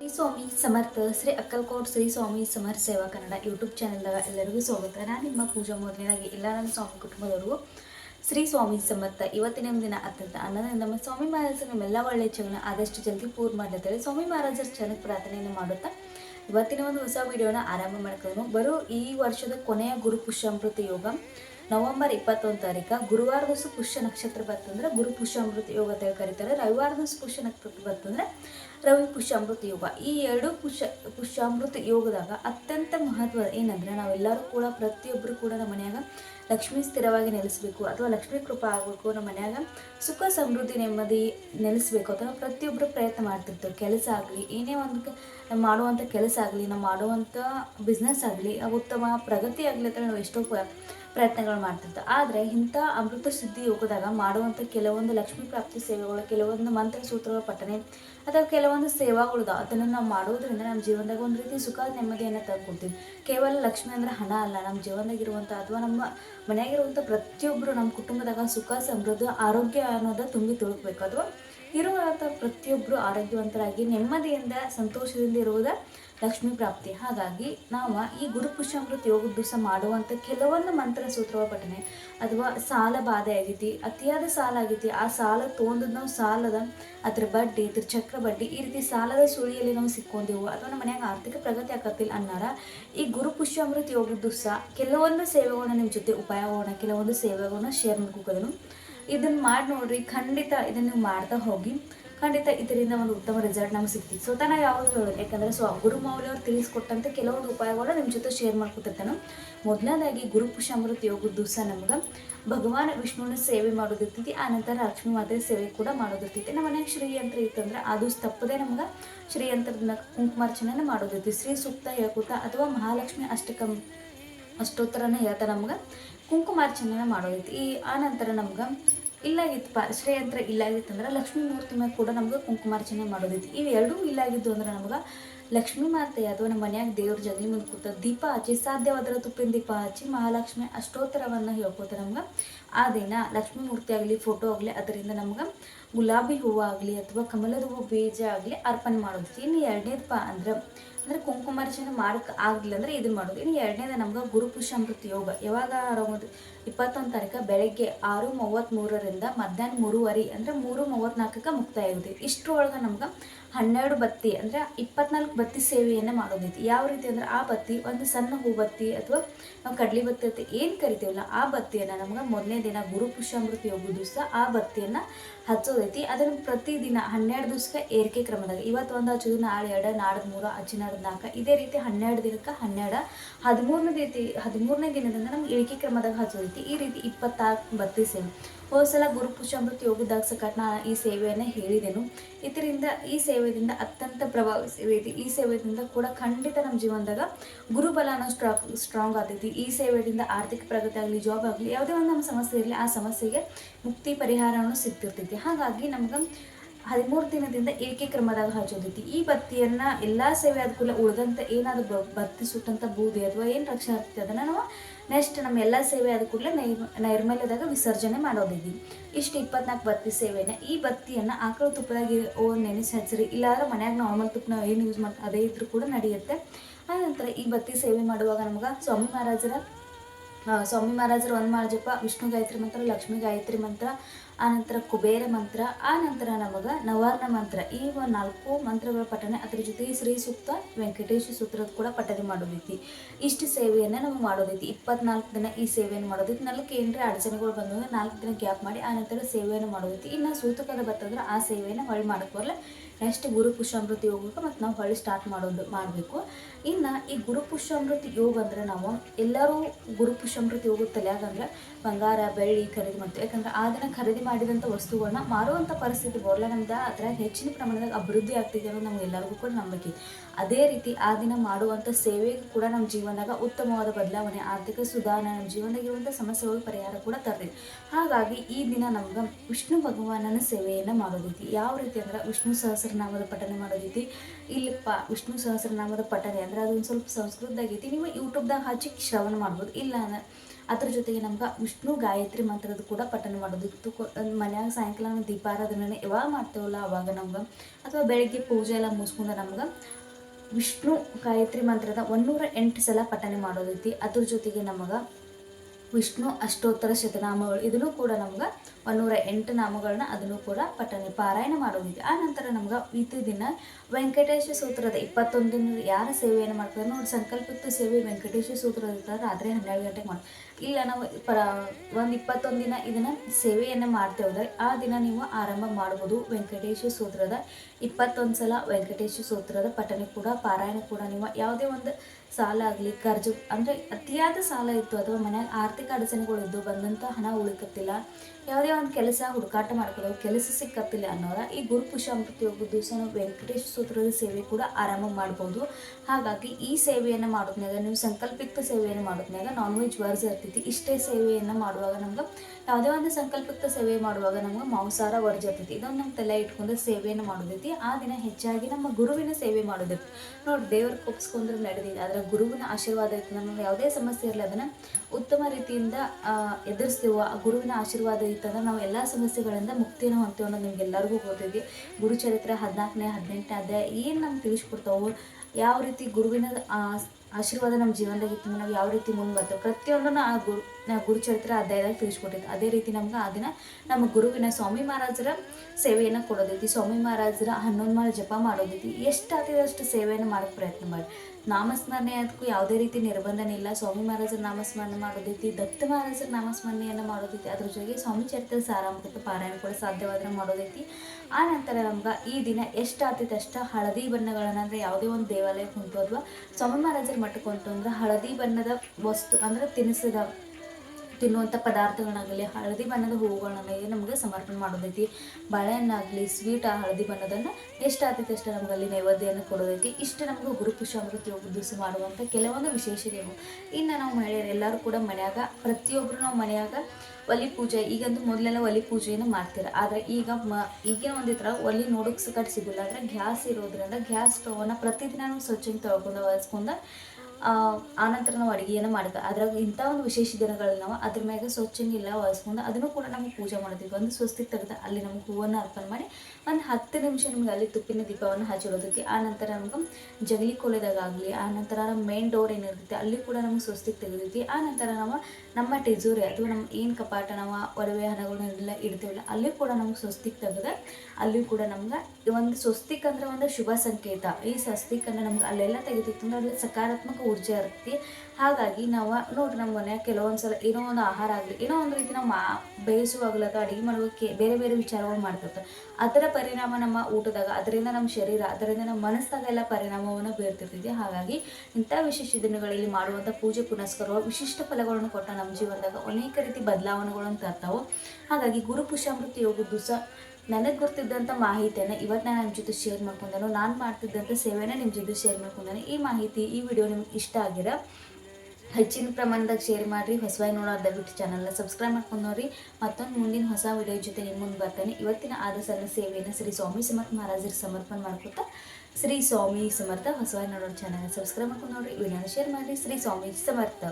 ಶ್ರೀ ಸ್ವಾಮಿ ಸಮರ್ಥ, ಶ್ರೀ ಅಕ್ಕಲ್ಕೋಟ್ ಶ್ರೀ ಸ್ವಾಮಿ ಸಮರ್ಥ ಸೇವಾ ಕನ್ನಡ ಯೂಟ್ಯೂಬ್ ಚಾನಲ್ದಾಗ ಎಲ್ಲರಿಗೂ ಸ್ವಾಗತ. ನಾನು ನಿಮ್ಮ ಪೂಜಾ ಮೊದಲಿನಾಗಿ ಎಲ್ಲ ನನ್ನ ಸ್ವಾಮಿ ಕುಟುಂಬದವರು ಶ್ರೀ ಸ್ವಾಮಿ ಸಮರ್ಥ. ಇವತ್ತಿನ ದಿನ ಅತ್ಯಂತ ಅನ್ನದಿಂದ ನಮ್ಮ ಸ್ವಾಮಿ ಮಹಾರಾಜರು ನಮ್ಮೆಲ್ಲ ಒಳ್ಳೆ ಇಚ್ಛೆಗಳನ್ನ ಆದಷ್ಟು ಜಲ್ದಿ ಪೂರ್ ಮಾಡಿರ್ತಾರೆ ಸ್ವಾಮಿ ಮಹಾರಾಜರ ಚೆನ್ನಾಗಿ ಪ್ರಾರ್ಥನೆಯನ್ನು ಮಾಡುತ್ತಾ ಇವತ್ತಿನ ಒಂದು ಹೊಸ ವಿಡಿಯೋನ ಆರಂಭ ಮಾಡ್ಕೊಂಡು ಬರೋ ಈ ವರ್ಷದ ಕೊನೆಯ ಗುರು ಪುಷ್ಯಾಮೃತ ಯೋಗ ನವೆಂಬರ್ ಇಪ್ಪತ್ತೊಂದು ತಾರೀಕು ಗುರುವಾರ ದಿವಸ ಪುಷ್ಯ ನಕ್ಷತ್ರ ಬರ್ತಂದ್ರೆ ಗುರು ಪುಷ್ಯಾಮೃತ ಯೋಗ ಅಂತ ಕರೀತಾರೆ. ರವಿವಾರ ದಿವಸ ಪುಷ್ಯ ನಕ್ಷತ್ರ ಬರ್ತಂದ್ರೆ ರವಿ ಪುಷ್ಯಾಮೃತ ಯೋಗ. ಈ ಎರಡು ಪುಷ್ಯ ಪುಷ್ಯಾಮೃತ ಯೋಗದಾಗ ಅತ್ಯಂತ ಮಹತ್ವ ಏನಂದ್ರೆ ನಾವೆಲ್ಲರೂ ಕೂಡ ಪ್ರತಿಯೊಬ್ಬರು ಕೂಡ ನಮ್ಮ ಮನ್ಯಾಗ ಲಕ್ಷ್ಮೀ ಸ್ಥಿರವಾಗಿ ನೆಲೆಸಬೇಕು ಅಥವಾ ಲಕ್ಷ್ಮೀ ಕೃಪಾ ಆಗಬೇಕು ನಮ್ಮ ಮನ್ಯಾಗ, ಸುಖ ಸಮೃದ್ಧಿ ನೆಮ್ಮದಿ ನೆಲೆಸಬೇಕು ಅಥವಾ ಪ್ರತಿಯೊಬ್ಬರು ಪ್ರಯತ್ನ ಮಾಡ್ತಿರ್ತೇವೆ ಕೆಲಸ ಆಗಲಿ, ಏನೇ ಒಂದು ನಾವು ಮಾಡುವಂಥ ಕೆಲಸ ಆಗಲಿ, ನಾವು ಮಾಡುವಂಥ ಬಿಸ್ನೆಸ್ ಆಗಲಿ ಉತ್ತಮ ಪ್ರಗತಿ ಆಗಲಿ ಅಂತ ನಾವು ಎಷ್ಟೋ ಪ್ರಯತ್ನಗಳು ಮಾಡ್ತಿರ್ತವೆ ಆದರೆ ಇಂಥ ಅಮೃತ ಸುದ್ದಿ ಯೋಗದಾಗ ಮಾಡುವಂಥ ಕೆಲವೊಂದು ಲಕ್ಷ್ಮೀ ಪ್ರಾಪ್ತಿ ಸೇವೆಗಳು, ಕೆಲವೊಂದು ಮಂತ್ರ ಸೂತ್ರಗಳ ಪಠನೆ ಅಥವಾ ಕೆಲವೊಂದು ಸೇವಾಗಳು ಅದನ್ನು ನಾವು ಮಾಡೋದ್ರಿಂದ ನಮ್ಮ ಜೀವನದಾಗ ಒಂದು ರೀತಿ ಸುಖ ನೆಮ್ಮದಿಯನ್ನು ತಂದ್ಕೊಡ್ತೀವಿ ಕೇವಲ ಲಕ್ಷ್ಮಿ ಅಂದ್ರೆ ಹಣ ಅಲ್ಲ ನಮ್ಮ ಜೀವನದಾಗಿರುವಂಥ ಅಥವಾ ನಮ್ಮ ಮನೆಯಾಗಿರುವಂಥ ಪ್ರತಿಯೊಬ್ಬರು ನಮ್ಮ ಕುಟುಂಬದಾಗ ಸುಖ, ಸಮೃದ್ಧ, ಆರೋಗ್ಯ ಅನ್ನೋದು ತುಂಬಿ ತುಳುಕ್ಬೇಕು. ಅಥವಾ ಇರುವಂಥ ಪ್ರತಿಯೊಬ್ಬರು ಆರೋಗ್ಯವಂತರಾಗಿ, ನೆಮ್ಮದಿಯಿಂದ, ಸಂತೋಷದಿಂದ ಇರುವುದ ಲಕ್ಷ್ಮೀ ಪ್ರಾಪ್ತಿ. ಹಾಗಾಗಿ ನಾವು ಈ ಗುರು ಯೋಗ ದಿವಸ ಮಾಡುವಂಥ ಕೆಲವೊಂದು ಮಂತ್ರ ಸೂತ್ರವ ಪಠನೆ, ಅಥವಾ ಸಾಲ ಬಾಧೆ ಆಗೈತಿ ಅತಿಯಾದ ಸಾಲ ಆಗೈತಿ ಆ ಸಾಲ ತೊಗೊಂಡು ನಾವು ಸಾಲದ ಅದ್ರ ಬಡ್ಡಿ, ಇದ್ರ ಚಕ್ರ ಬಡ್ಡಿ, ಈ ರೀತಿ ಸಾಲದ ಸುಳಿಯಲ್ಲಿ ನಾವು ಸಿಕ್ಕೊಂಡೆವು. ಅಥವಾ ನಮ್ಮ ಮನ್ಯಾಗ ಆರ್ಥಿಕ ಪ್ರಗತಿ ಆಗತ್ತಿಲ್ಲ ಅನ್ನಾರ, ಈ ಗುರುಪುಷ್ಯಾಮೃತ ಯೋಗ ದಿವಸ ಕೆಲವೊಂದು ಸೇವೆಗಳನ್ನ ನಿಮ್ಮ ಜೊತೆ ಉಪಯೋಗಗಳನ್ನ ಕೆಲವೊಂದು ಸೇವೆಗಳನ್ನ ಶೇರ್ ಮಾಡ್ಕೋದನ್ನು ಇದನ್ನು ಮಾಡಿ ನೋಡ್ರಿ, ಖಂಡಿತ ಇದನ್ನು ನೀವು ಮಾಡ್ತಾ ಹೋಗಿ. ಖಂಡಿತ ಇದರಿಂದ ಒಂದು ಉತ್ತಮ ರಿಸಲ್ಟ್ ನಮ್ಗೆ ಸಿಗ್ತಿತ್ತು ಸೊ ತನ ಯಾವಾಗಲೂ ಹೇಳೋದು, ಯಾಕಂದ್ರೆ ಸೊ, ಗುರು ಮೌಲ್ಯವ್ರು ತಿಳಿಸ್ಕೊಟ್ಟಂತ ಕೆಲವೊಂದು ಉಪಾಯಗಳನ್ನ ನಿಮ್ಮ ಜೊತೆ ಶೇರ್ ಮಾಡ್ಕೊತಿರ್ತಾನೆ. ಮೊದಲನೇದಾಗಿ ಗುರು ಪುಷ್ಯಾಮೃತ ಯೋಗದ ದಿವಸ ನಮ್ಗೆ. ಭಗವಾನ್ ವಿಷ್ಣುವಿನ ಸೇವೆ ಮಾಡೋದಿರ್ತೈತಿ, ಆ ನಂತರ ಲಕ್ಷ್ಮೀ ಮಾತೆ ಸೇವೆ ಕೂಡ ಮಾಡೋದಿರ್ತೈತಿ. ನಮ್ಮ ಮನೆಯಾಗ ಶ್ರೀಯಂತ್ರ ಇತ್ತಂದ್ರೆ ಅದು ತಪ್ಪದೆ ನಮ್ಗೆ ಶ್ರೀಯಂತ್ರದ ಕುಂಕುಮಾರ್ಚನೆ ಮಾಡೋದಿರ್ತೈತಿ. ಶ್ರೀ ಸೂಕ್ತ ಹೇಳ್ಕೊತ ಅಥವಾ ಮಹಾಲಕ್ಷ್ಮಿ ಅಷ್ಟಕಂ, ಅಷ್ಟೋತ್ತರನ ಹೇಳ್ತಾ ನಮ್ಗೆ ಕುಂಕುಮಾರ್ಚನೆ ಮಾಡೋದೈತಿ ಈ, ಆ ನಂತರ ನಮ್ಗೆ ಇಲ್ಲಾಗಿತ್ತಪ್ಪ. ಶ್ರೇಯಂತ್ರ ಇಲ್ಲಾಗಿತ್ತಂದ್ರೆ ಲಕ್ಷ್ಮೀ ಮೂರ್ತಿ ಮೇಲೆ ಕೂಡ ನಮ್ಗೆ ಕುಂಕುಮಾರ್ಚನೆ ಮಾಡೋದೈತಿ ಇವು ಎರಡೂ ಇಲ್ಲಾಗಿದ್ದು ಅಂದ್ರೆ ನಮ್ಗೆ ಲಕ್ಷ್ಮೀ ಮಾತೆ ಅಥವಾ ನಮ್ಮ ಮನ್ಯಾಗ ದೇವ್ರ ಜಗಲಿ ಮುಂದೆ ಕೂತ ದೀಪ ಹಚ್ಚಿ ಸಾಧ್ಯವಾದ್ರೆ ತುಪ್ಪಿನ ದೀಪ ಹಚ್ಚಿ, ಮಹಾಲಕ್ಷ್ಮಿ ಅಷ್ಟೋತ್ತರವನ್ನು ಹೇಳ್ಕೊತ ನಮ್ಗೆ ಆ ದಿನ ಲಕ್ಷ್ಮೀ ಮೂರ್ತಿ ಆಗಲಿ ಫೋಟೋ ಆಗಲಿ, ಅದರಿಂದ ನಮ್ಗೆ ಗುಲಾಬಿ ಹೂವು ಆಗಲಿ ಅಥವಾ ಕಮಲದ ಹೂವು ಬೀಜ ಆಗಲಿ ಅರ್ಪಣೆ ಮಾಡೋದೈತಿ ಇನ್ನು ಎರಡನೇದಪ್ಪ ಅಂದ್ರೆ ಅಂದ್ರೆ ಕುಂಕುಮಾರ್ಚನೆ ಮಾರ್ಕ್ ಆಗಲಿಲ್ಲ ಅಂದ್ರೆ ಇದನ್ನ ಮಾಡೋದು. ಇನ್ನು ಎರಡನೇದ ನಮ್ಗೆ ಗುರು ಪುಷ್ಯಾಮೃತ ಯೋಗ. ಯಾವಾಗ ಆರೋಗ್ಯದ ಇಪ್ಪತ್ತೊಂದು ತಾರೀಕು ಬೆಳಗ್ಗೆ ಆರು ಮೂವತ್ತ್ಮೂರರಿಂದ ಮಧ್ಯಾಹ್ನ ಮೂರುವರೆ ಅಂದ್ರೆ ಮೂರು ಮೂವತ್ತ್ನಾಲ್ಕಕ್ಕೆ ಮುಕ್ತಾಯ ಆಗುತ್ತೆ ಇಷ್ಟರೊಳಗೆ ನಮ್ಗೆ ಹನ್ನೆರಡು ಬತ್ತಿ ಅಂದ್ರೆ ಇಪ್ಪತ್ನಾಲ್ಕು ಬತ್ತಿ ಸೇವೆಯನ್ನು ಮಾಡೋದೈತಿ. ಯಾವ ರೀತಿ ಅಂದ್ರೆ ಆ ಬತ್ತಿ ಒಂದು ಸಣ್ಣ ಹೂ ಬತ್ತಿ ಅಥವಾ ನಾವು ಕಡ್ಲಿ ಬತ್ತಿ ಅಂತ ಏನು ಕರಿತೀವಲ್ಲ ಆ ಬತ್ತಿಯನ್ನು ನಮ್ಗೆ ಮೊದಲನೇ ದಿನ ಗುರು ಪುಷ್ಯಾಮೃತ ಯೋಗ ದಿವಸ ಆ ಬತ್ತಿಯನ್ನು ಹಚ್ಚೋದೈತಿ. ಅದನ್ನು ಪ್ರತಿದಿನ ಹನ್ನೆರಡು ದಿವಸಕ್ಕೆ ಏರಿಕೆ ಕ್ರಮದಾಗ. ಇವತ್ತು ಒಂದು ಹಚ್ಚೋದು, ನಾಳೆ ಎರಡು ನಾಡ್ದು ಮೂರು ಹಚ್ಚಿ ನಾಡ್ದು ನಾಲ್ಕು ಇದೇ ರೀತಿ ಹನ್ನೆರಡು ದಿನಕ್ಕೆ ಹನ್ನೆರಡು, ಹದಿಮೂರನೇ ರೀತಿ, ಹದಿಮೂರನೇ ದಿನದಿಂದ ನಮ್ಗೆ ಇಳಿಕೆ ಕ್ರಮದಾಗ ಹಚ್ಚೋದೈತಿ ಈ ರೀತಿ ಇಪ್ಪತ್ತಾರು ಬತ್ತಿ ಸೇವೆ ಹೋದ ಸಲ ಗುರು ಪುಷ್ಯಾಮೃತ ಯೋಗದಾಗ ಸಕಟ್ ನಾ ಈ ಸೇವೆಯನ್ನು ಹೇಳಿದೆನು. ಇದರಿಂದ ಈ ಸೇವೆಯಿಂದ ಅತ್ಯಂತ ಪ್ರಭಾವ ಸೇವೆ ಐತಿ ಈ ಸೇವೆಯಿಂದ ಕೂಡ ಖಂಡಿತ ನಮ್ಮ ಜೀವನದಾಗ ಗುರುಬಲ ಅನ್ನೋ ಸ್ಟ್ರಾಂಗ್ ಸ್ಟ್ರಾಂಗ್ ಆಗ್ತೈತಿ. ಈ ಸೇವೆಯಿಂದ ಆರ್ಥಿಕ ಪ್ರಗತಿ ಆಗಲಿ ಜಾಬ್ ಆಗಲಿ, ಯಾವುದೇ ಒಂದು ನಮ್ಮ ಸಮಸ್ಯೆ ಇರಲಿ, ಆ ಸಮಸ್ಯೆಗೆ ಮುಕ್ತಿ ಪರಿಹಾರವನ್ನು ಸಿಗ್ತಿರ್ತೈತಿ. ಹಾಗಾಗಿ ನಮ್ಗೆ ಹದಿಮೂರು ದಿನದಿಂದ ಏಕೆ ಕ್ರಮದಾಗ ಹಚ್ಚೋದೈತಿ? ಈ ಬತ್ತಿಯನ್ನ ಎಲ್ಲಾ ಸೇವೆ ಆದ ಕೂಡಲೇ ಉಳಿದಂತ ಏನಾದ್ರು ಬತ್ತಿ ಸುಟ್ಟಂತ ಬೂದಿ ಅಥವಾ ಏನು ರಕ್ಷಣೆ ಆಗ್ತೈತಿ ಅದನ್ನ ನಾವು ನೆಕ್ಸ್ಟ್ ನಮ್ಮ ಎಲ್ಲ ಸೇವೆ ಆದ ಕೂಡಲೇ ನೈರ್ ನೈರ್ಮಲ್ಯದಾಗ ವಿಸರ್ಜನೆ ಮಾಡೋದಿದ್ವಿ ಇಷ್ಟು ಇಪ್ಪತ್ನಾಲ್ಕು ಬತ್ತಿ ಸೇವೆನ ಈ ಬತ್ತಿಯನ್ನು ಆಕಳ ತುಪ್ಪದಾಗಿ ಓ ನೆನೆಸಿ ಹಚ್ಚರಿ. ಇಲ್ಲಾಂದ್ರೆ ಮನ್ಯಾಗ ನಾರ್ಮಲ್ ತುಪ್ಪನ ನಾವು ಏನು ಯೂಸ್ ಮಾಡ್ತೀವಿ ಅದೇ ಇದ್ರೂ ಕೂಡ ನಡೆಯುತ್ತೆ. ಆನಂತರ ಈ ಬತ್ತಿ ಸೇವೆ ಮಾಡುವಾಗ ನಮ್ಗೆ ಸ್ವಾಮಿ ಮಹಾರಾಜರ ಆ, ಸ್ವಾಮಿ ಮಹಾರಾಜರು ಒಂದು ಮಾಳ ವಿಷ್ಣು ಗಾಯತ್ರಿ ಮಂತ್ರ, ಲಕ್ಷ್ಮೀ ಗಾಯತ್ರಿ ಮಂತ್ರ ಆನಂತರ ಕುಬೇರ ಮಂತ್ರ, ಆ ನಂತರ ನಮಗೆ ನವಾರ್ಣ ಮಂತ್ರ, ಈ ಒಂದು ನಾಲ್ಕು ಮಂತ್ರಗಳ ಪಠನೆ ಅದ್ರ ಜೊತೆಗೆ ಶ್ರೀ ಸೂಕ್ತ ವೆಂಕಟೇಶ ಸೂತ್ರದ ಕೂಡ ಪಠನೆ ಮಾಡೋದೈತಿ. ಇಷ್ಟು ಸೇವೆಯನ್ನು ನಾವು ಮಾಡೋದೈತಿ. ಇಪ್ಪತ್ನಾಲ್ಕು ದಿನ ಈ ಸೇವೆಯನ್ನು ಮಾಡೋದೈತಿ. ನಾಲ್ಕು ಏನರ ಅಡಚಣೆಗಳು ಬಂದಾಗ ನಾಲ್ಕು ದಿನ ಗ್ಯಾಪ್ ಮಾಡಿ ಆ ನಂತರ ಸೇವೆಯನ್ನು ಮಾಡೋದೈತಿ. ಇನ್ನು ಸೂತಕದ ಬರ್ತಂದ್ರೆ ಆ ಸೇವೆಯನ್ನು ಹೊಳ್ಳಿ ಮಾಡಕ್ಕೆ ನೆಕ್ಸ್ಟ್ ಗುರು ಪುಷ್ಯಾಮೃತ ಯೋಗಕ್ಕೆ ಮತ್ತು ನಾವು ಹೊಳ್ಳಿ ಸ್ಟಾರ್ಟ್ ಮಾಡೋದು ಮಾಡಬೇಕು. ಇನ್ನು ಈ ಗುರು ಪುಷ್ಯಾಮೃತ ಯೋಗ ಅಂದರೆ ನಾವು ಎಲ್ಲರೂ ಗುರು ಪುಷ್ಯಾಮೃತ ಯೋಗ ತಲೆಯಾಗ ಬಂಗಾರ, ಬೆಳ್ಳಿ ಖರೀದಿ ಮಾಡ್ತೀವಿ. ಯಾಕಂದ್ರೆ ಆ ದಿನ ಖರೀದಿ ಮಾಡಿದಂಥ ವಸ್ತುಗಳನ್ನ ಮಾರುವಂಥ ಪರಿಸ್ಥಿತಿ ಬರಲ್ಲ ನಮ್ದು ಅದ್ರಾಗ ಹೆಚ್ಚಿನ ಪ್ರಮಾಣದಾಗ ಅಭಿವೃದ್ಧಿ ಆಗ್ತಿದೆ ಅನ್ನೋದು ನಮ್ಗೆ ಎಲ್ಲರಿಗೂ ಕೂಡ ನಂಬಿಕೆ. ಅದೇ ರೀತಿ ಆ ದಿನ ಮಾಡುವಂಥ ಸೇವೆಗೂ ಕೂಡ ನಮ್ಮ ಜೀವನದಾಗ ಉತ್ತಮವಾದ ಬದಲಾವಣೆ, ಆರ್ಥಿಕ ಸುಧಾರಣೆ ನಮ್ಮ ಜೀವನದಾಗಿರುವಂಥ ಸಮಸ್ಯೆಗಳು ಪರಿಹಾರ ಕೂಡ ತರ್ತೈತಿ ಹಾಗಾಗಿ ಈ ದಿನ ನಮ್ಗೆ ವಿಷ್ಣು ಭಗವಾನನ ಸೇವೆಯನ್ನು ಮಾಡೋದೈತಿ. ಯಾವ ರೀತಿ ಅಂದ್ರೆ ವಿಷ್ಣು ಸಹಸ್ರನಾಮದ ಪಠನೆ ಮಾಡೋದೈತಿ. ಇಲ್ಲಪ್ಪ, ವಿಷ್ಣು ಸಹಸ್ರನಾಮದ ಪಠನೆ ಅಂದ್ರೆ ಅದೊಂದು ಸ್ವಲ್ಪ ಸಂಸ್ಕೃತದಾಗೈತಿ ನೀವು ಯೂಟ್ಯೂಬ್ದಾಗ ಹಚ್ಚಿ ಶ್ರವಣ ಮಾಡ್ಬೋದು. ಇಲ್ಲ ಅಂದ್ರೆ ಜೊತೆಗೆ ನಮ್ಗೆ ವಿಷ್ಣು ಗಾಯತ್ರಿ ಮಂತ್ರದ ಕೂಡ ಪಠನೆ ಮಾಡೋದು ಇತ್ತು. ಮನ್ಯಾಗ ಸಾಯಂಕಾಲ ದೀಪಾರಾಧನೆ ಯಾವಾಗ ಮಾಡ್ತೇವಲ್ಲ ಅವಾಗ ನಮ್ಗೆ. ಅಥವಾ ಬೆಳಗ್ಗೆ ಪೂಜೆ ಎಲ್ಲ ಮುಗಿಸ್ಕೊಂಡು ನಮ್ಗೆ ವಿಷ್ಣು ಗಾಯತ್ರಿ ಮಂತ್ರದ ಒಂದೂರ ಎಂಟು ಸಲ ಪಠನೆ ಮಾಡೋದೈತಿ. ಅದ್ರ ಜೊತೆಗೆ ನಮಗೆ ವಿಷ್ಣು, ಅಷ್ಟೋತ್ತರ ಶತನಾಮಗಳು. ಇದನ್ನು ಕೂಡ ನಮ್ಗೆ ಒಂದೂರ ಎಂಟು ನಾಮಗಳನ್ನ ಅದನ್ನು ಕೂಡ ಪಠನೆ ಪಾರಾಯಣ ಮಾಡೋದಿದೆ. ಆ ನಂತರ ನಮ್ಗೆ ಇದು ದಿನ ವೆಂಕಟೇಶ ಸೂತ್ರದ ಇಪ್ಪತ್ತೊಂದು ದಿನ ಯಾರ ಸೇವೆಯನ್ನು ಮಾಡ್ತಾರೆ ನೋಡಿ, ಸಂಕಲ್ಪಿತ ಸೇವೆ ವೆಂಕಟೇಶ ಸೂತ್ರದ ರಾತ್ರಿ ಹನ್ನೆರಡು ಗಂಟೆಗೆ ಮಾಡಿ ಇಲ್ಲ, ನಾವು ಪರ ಒಂದು ಇಪ್ಪತ್ತೊಂದು ದಿನ ಇದನ್ನು ಸೇವೆಯನ್ನು ಮಾಡ್ತೇವೆ ಆ ದಿನ ನೀವು ಆರಂಭ ಮಾಡ್ಬೋದು. ವೆಂಕಟೇಶ ಸೂತ್ರದ ಇಪ್ಪತ್ತೊಂದು ಸಲ ವೆಂಕಟೇಶ ಸೂತ್ರದ ಪಠನೆ ಕೂಡ, ಪಾರಾಯಣ ಕೂಡ ನೀವು ಯಾವುದೇ ಒಂದು ಸಾಲ ಆಗಲಿ ಕರ್ಜು ಅಂದರೆ ಅತಿಯಾದ ಸಾಲ ಇತ್ತು. ಅಥವಾ ಮನ್ಯಾಗ ಆರ್ಥಿಕ ಅಡಚಣೆಗಳಿದ್ದು ಬಂದಂಥ ಹಣ ಉಳಿಕತ್ತಿಲ್ಲ. ಯಾವುದೇ ಒಂದು ಕೆಲಸ ಹುಡುಕಾಟ ಮಾಡ್ಕೊಳ್ಳೋ ಕೆಲಸ ಸಿಕ್ಕತ್ತಿಲ್ಲ ಅನ್ನೋರ ಈ ಗುರು ಪುಷಾಮೃತ ಯೋಗ ದಿವಸ ನಾವು ವೆಂಕಟೇಶ ಸೂತ್ರದ ಸೇವೆ ಕೂಡ ಆರಂಭ ಮಾಡ್ಬೋದು. ಹಾಗಾಗಿ ಈ ಸೇವೆಯನ್ನು ಮಾಡೋದ್ನಾಗ ನೀವು ಸಂಕಲ್ಪಿತ ಸೇವೆಯನ್ನು ಮಾಡೋದ್ನಾಗ ನಾನ್ ವೆಜ್ ವರ್ಜ್ ಇರ್ತೈತಿ ಇಷ್ಟೇ ಸೇವೆಯನ್ನು ಮಾಡುವಾಗ ನಮ್ಗೆ ಯಾವುದೇ ಒಂದು ಸಂಕಲ್ಪಕ್ಕೆ ಸೇವೆ ಮಾಡುವಾಗ ನಮ್ಗೆ ಮಾಂಸಾರ ವರ್ಜತೈತಿ. ಇದೊಂದು ನಮ್ಮ ತಲೆ ಇಟ್ಕೊಂಡು ಸೇವೆಯನ್ನು ಮಾಡೋದೈತಿ. ಆ ದಿನ ಹೆಚ್ಚಾಗಿ ನಮ್ಮ ಗುರುವಿನ ಸೇವೆ ಮಾಡೋದೈತಿ. ನೋಡಿ ದೇವ್ರ ಕೊಪ್ಸ್ಕೊಂಡ್ರೆ ನಡೆದಿದೆ. ಅದರ ಗುರುವಿನ ಆಶೀರ್ವಾದ ಐತಿ ನಮಗೆ ಯಾವುದೇ ಸಮಸ್ಯೆ ಇರಲಿ ಅದನ್ನು ಉತ್ತಮ ರೀತಿಯಿಂದ ಎದುರಿಸ್ತೀವೋ, ಆ ಗುರುವಿನ ಆಶೀರ್ವಾದ ಇತ್ತಂದ್ರೆ ನಾವು ಎಲ್ಲ ಸಮಸ್ಯೆಗಳಿಂದ ಮುಕ್ತಿಯನ್ನು ಹೊಂತೀವಿ ಅನ್ನೋದು ನಿಮ್ಗೆಲ್ಲರಿಗೂ ಗೊತ್ತೈತಿ. ಗುರುಚರಿತ್ರೆ ಹದಿನಾಲ್ಕನೇ, ಹದಿನೆಂಟನೇ ಅಧ್ಯಾಯ ಏನು ನಮ್ಗೆ ತಿಳಿಸ್ಕೊಡ್ತಾವೋ, ಯಾವ ರೀತಿ ಗುರುವಿನ ಆಶೀರ್ವಾದ ನಮ್ಮ ಜೀವನದಾಗ ಇತ್ತು. ನಾವು ಯಾವ ರೀತಿ ಮುಂದೆ ಬರ್ತೇವೆ. ಪ್ರತಿಯೊಂದನ್ನು ಆ ಗುರು ಗುರುಚರಿತ್ರೆ ಅಧ್ಯಾಯದಾಗ ತಿಳಿಸ್ಕೊಟ್ಟಿತ್ತು. ಅದೇ ರೀತಿ ನಮ್ಗೆ ಆ ದಿನ ನಮ್ಮ ಗುರುವಿನ ಸ್ವಾಮಿ ಮಹಾರಾಜರ ಸೇವೆಯನ್ನು ಕೊಡೋದೈತಿ ಸ್ವಾಮಿ ಮಹಾರಾಜರ ಹನ್ನೊಂದು ಮಾರು ಜಪ ಮಾಡೋದೈತಿ ಎಷ್ಟು ಸೇವೆಯನ್ನು ಮಾಡೋಕ್ಕೆ ಪ್ರಯತ್ನ ಮಾಡಿ ನಾಮಸ್ಮರಣೆ ಅದಕ್ಕೂ ಯಾವುದೇ ರೀತಿ ನಿರ್ಬಂಧನೆ ಇಲ್ಲ. ಸ್ವಾಮಿ ಮಹಾರಾಜರ ನಾಮಸ್ಮರಣೆ ಮಾಡೋದೈತಿ, ದತ್ತ ಮಹಾರಾಜರ ನಾಮಸ್ಮರಣೆಯನ್ನು ಮಾಡೋದೈತಿ, ಅದ್ರ ಜೊತೆಗೆ ಸ್ವಾಮಿ ಚರಿತ್ರೆ ಸಾರಾಮೃತ ಪಾರಾಯಣ ಕೂಡ ಸಾಧ್ಯವಾದರೆ ಮಾಡೋದೈತಿ. ಆ ನಂತರ ನಮ್ಗೆ ಈ ದಿನ ಎಷ್ಟು ಆಗ್ತೈತೆ ಅಷ್ಟು ಹಳದಿ ಬಣ್ಣಗಳನ್ನು ಅಂದರೆ ಯಾವುದೇ ಒಂದು ದೇವಾಲಯಕ್ಕೆ ಹೊಂಟು ಅಥವಾ ಸ್ವಾಮಿ ಮಹಾರಾಜರ ಮಟ್ಟಕ್ಕೆ ಹೊಂಟು ಅಂದ್ರೆ ಹಳದಿ ಬಣ್ಣದ ವಸ್ತು ಅಂದರೆ ತಿನಿಸದ ತಿನ್ನುವಂಥ ಪದಾರ್ಥಗಳಾಗಲಿ ಹಳದಿ ಬಣ್ಣದ ಹೂವುಗಳನ್ನಾಗಲಿ ನಮಗೆ ಸಮರ್ಪಣೆ ಮಾಡೋದೈತಿ. ಬಾಳೆಹಣ್ಣಾಗಲಿ ಸ್ವೀಟ್ ಆ ಹಳದಿ ಬಣ್ಣದನ್ನು ಎಷ್ಟು ಆಗ್ತೈತೆ ಅಷ್ಟು ನಮ್ಗೆ ಅಲ್ಲಿ ನೈವೇದ್ಯವನ್ನು ಕೊಡೋದೈತಿ. ಇಷ್ಟು ನಮ್ಗೆ ಗುರು ಪುಷ್ಪಾಮೃತ ಯೋಗ ದಿವಸ ಮಾಡುವಂಥ ಕೆಲವೊಂದು ವಿಶೇಷತೆಗಳು. ಇನ್ನು ನಾವು ಮಹಿಳೆಯರು ಎಲ್ಲರೂ ಕೂಡ ಮನೆಯಾಗ ಪ್ರತಿಯೊಬ್ಬರು ನಾವು ಮನೆಯಾಗ ಒಲಿ ಪೂಜೆ, ಈಗಂತೂ ಮೊದಲೆಲ್ಲ ಒಲಿ ಪೂಜೆಯನ್ನು ಮಾಡ್ತಾರೆ. ಆದರೆ ಈಗ ಮ, ಈಗಿನ ಒಂದು ಥರ ಒಲಿ ನೋಡೋಕೆ ಕಟ್ ಸಿಗೋಲ್ಲ ಅಂದರೆ ಗ್ಯಾಸ್ ಇರೋದ್ರಿಂದ ಗ್ಯಾಸ್ ಸ್ಟವನ್ನು ಪ್ರತಿದಿನ ಸ್ವಚ್ಛಂಗೆ ತೊಳ್ಕೊಂಡು ಒರೆಸ್ಕೊಂಡು ಆನಂತರ ನಾವು ಅಡುಗೆಯನ್ನು ಮಾಡಿದ್ವಿ ಅದ್ರಾಗ ಇಂಥ ಒಂದು ವಿಶೇಷ ದಿನಗಳಲ್ಲಿ ನಾವು ಅದ್ರ ಮ್ಯಾಗ ಸ್ವಚ್ಛಂಗಿಲ್ಲ ಒರೆಸ್ಕೊಂಡು ಅದನ್ನು ಕೂಡ ನಮಗೆ ಪೂಜೆ ಮಾಡಿದ್ವಿ ಒಂದು ಸ್ವಸ್ತಿಗೆ ತೆಗೆದು ಅಲ್ಲಿ ನಮ್ಗೆ ಹೂವನ್ನು ಅರ್ಪಣೆ ಮಾಡಿ ಒಂದು ಹತ್ತು ನಿಮಿಷ ನಮ್ಗೆ ಅಲ್ಲಿ ತುಪ್ಪಿನ ದೀಪವನ್ನು ಹಚ್ಚಿಡೋದಕ್ಕೆ ಆನಂತರ ನಂತರ ನಮ್ಗೆ ಜಗಲಿ ಕೊಲೆದಾಗಲಿ ಆನಂತರ ನಂತರ ನಮ್ಮ ಮೇನ್ ಡೋರ್ ಏನಿರ್ತೈತಿ ಅಲ್ಲಿ ಕೂಡ ನಮ್ಗೆ ಸ್ವಸ್ತಿ ತೆಗೆದೈತಿ ಆನಂತರ ನಂತರ ನಾವು ನಮ್ಮ ಟೆಜೂರಿ ಅಥವಾ ನಮ್ಮ ಏನು ಕಪಾಟ ನಾವು ಒಡವೆ ಹಣಗಳನ್ನೆಲ್ಲ ಇಡ್ತೀವಲ್ಲ, ಅಲ್ಲಿ ಕೂಡ ನಮ್ಗೆ ಸ್ವಸ್ತಿ ತೆಗೆದು ಅಲ್ಲಿ ಕೂಡ ನಮ್ಗೆ ಒಂದು ಸ್ವಸ್ತಿಕ್ ಅಂದ್ರೆ ಒಂದು ಶುಭ ಸಂಕೇತ. ಈ ಸ್ವಸ್ತಿಕನ್ನು ನಮ್ಗೆ ಅಲ್ಲೆಲ್ಲ ತೆಗೆದಿತ್ತು ಅಂದ್ರೆ ಅಲ್ಲಿ ಸಕಾರಾತ್ಮಕ ಊರ್ಜೆ ಇರ್ತಿ ಹಾಗಾಗಿ ನಾವು ನೋಡ್ರಿ ನಮ್ಮ ಮನ್ಯಾಗ ಕೆಲವೊಂದು ಸಲ ಏನೋ ಒಂದು ಆಹಾರ ಆಗಲಿ, ಏನೋ ಒಂದು ರೀತಿ ನಾವು ಮಾ ಅಡುಗೆ ಮಾಡುವಕ್ಕೆ ಬೇರೆ ಬೇರೆ ವಿಚಾರಗಳು ಮಾಡ್ತಿರ್ತಾರೆ. ಅದರ ಪರಿಣಾಮ ನಮ್ಮ ಊಟದಾಗ, ಅದರಿಂದ ನಮ್ಮ ಶರೀರ, ಅದರಿಂದ ನಮ್ಮ ಮನಸ್ಸಾಗೆಲ್ಲ ಪರಿಣಾಮವನ್ನು ಬೀರ್ತಿರ್ತಿದ್ವಿ ಹಾಗಾಗಿ ಇಂಥ ವಿಶೇಷ ದಿನಗಳಲ್ಲಿ ಮಾಡುವಂಥ ಪೂಜೆ ಪುನಸ್ಕಾರಗಳು ವಿಶಿಷ್ಟ ಫಲಗಳನ್ನು ಕೊಟ್ಟ ನಮ್ಮ ಜೀವನದಾಗ ಅನೇಕ ರೀತಿ ಬದಲಾವಣೆಗಳನ್ನು ತರ್ತಾವೆ. ಹಾಗಾಗಿ ಗುರು ಯೋಗದ ದಿವಸ ನನಗೆ ಗೊತ್ತಿದ್ದಂಥ ಮಾಹಿತಿಯನ್ನು ಇವತ್ತು ನಾನು ನಿಮ್ಮ ಜೊತೆ ಶೇರ್ ಮಾಡ್ಕೊಂಡಾನು, ನಾನು ಮಾಡ್ತಿದ್ದಂಥ ಸೇವೆನ ನಿಮ್ಮ ಜೊತೆ ಶೇರ್ ಮಾಡ್ಕೊಂಡಾನು, ಈ ಮಾಹಿತಿ, ಈ ವಿಡಿಯೋ ನಿಮ್ಗೆ ಇಷ್ಟ ಆಗಿರ, ಹೆಚ್ಚಿನ ಪ್ರಮಾಣದಾಗ ಶೇರ್ ಮಾಡಿರಿ. ಹೊಸವಾಗಿ ನೋಡೋ ದಯವಿಟ್ಟು ಚಾನಲ್ನ ಸಬ್ಸ್ಕ್ರೈಬ್ ಮಾಡ್ಕೊಂಡು ಮತ್ತೊಂದು ಮುಂದಿನ ಹೊಸ ವಿಡಿಯೋ ಜೊತೆ ನಿಮ್ಮ ಮುಂದೆ ಬರ್ತಾನೆ. ಇವತ್ತಿನ ಆದ ಸಣ್ಣ ಸೇವೆಯನ್ನು ಶ್ರೀ ಸ್ವಾಮಿ ಸಮರ್ಥ ಮಹಾರಾಜರಿಗೆ ಸಮರ್ಪಣೆ ಮಾಡ್ಕೊತಾ, ಶ್ರೀ ಸ್ವಾಮಿ ಸಮರ್ಥ ಹೊಸವಾಗಿ ನೋಡೋ ಚಾನಲ್ನ ಸಬ್ಸ್ಕ್ರೈಬ್ ಮಾಡ್ಕೊಂಡು ನೋಡ್ರಿ. ವಿಡಿಯೋನ ಶೇರ್ ಮಾಡಿರಿ. ಶ್ರೀ ಸ್ವಾಮಿ ಸಮರ್ಥ.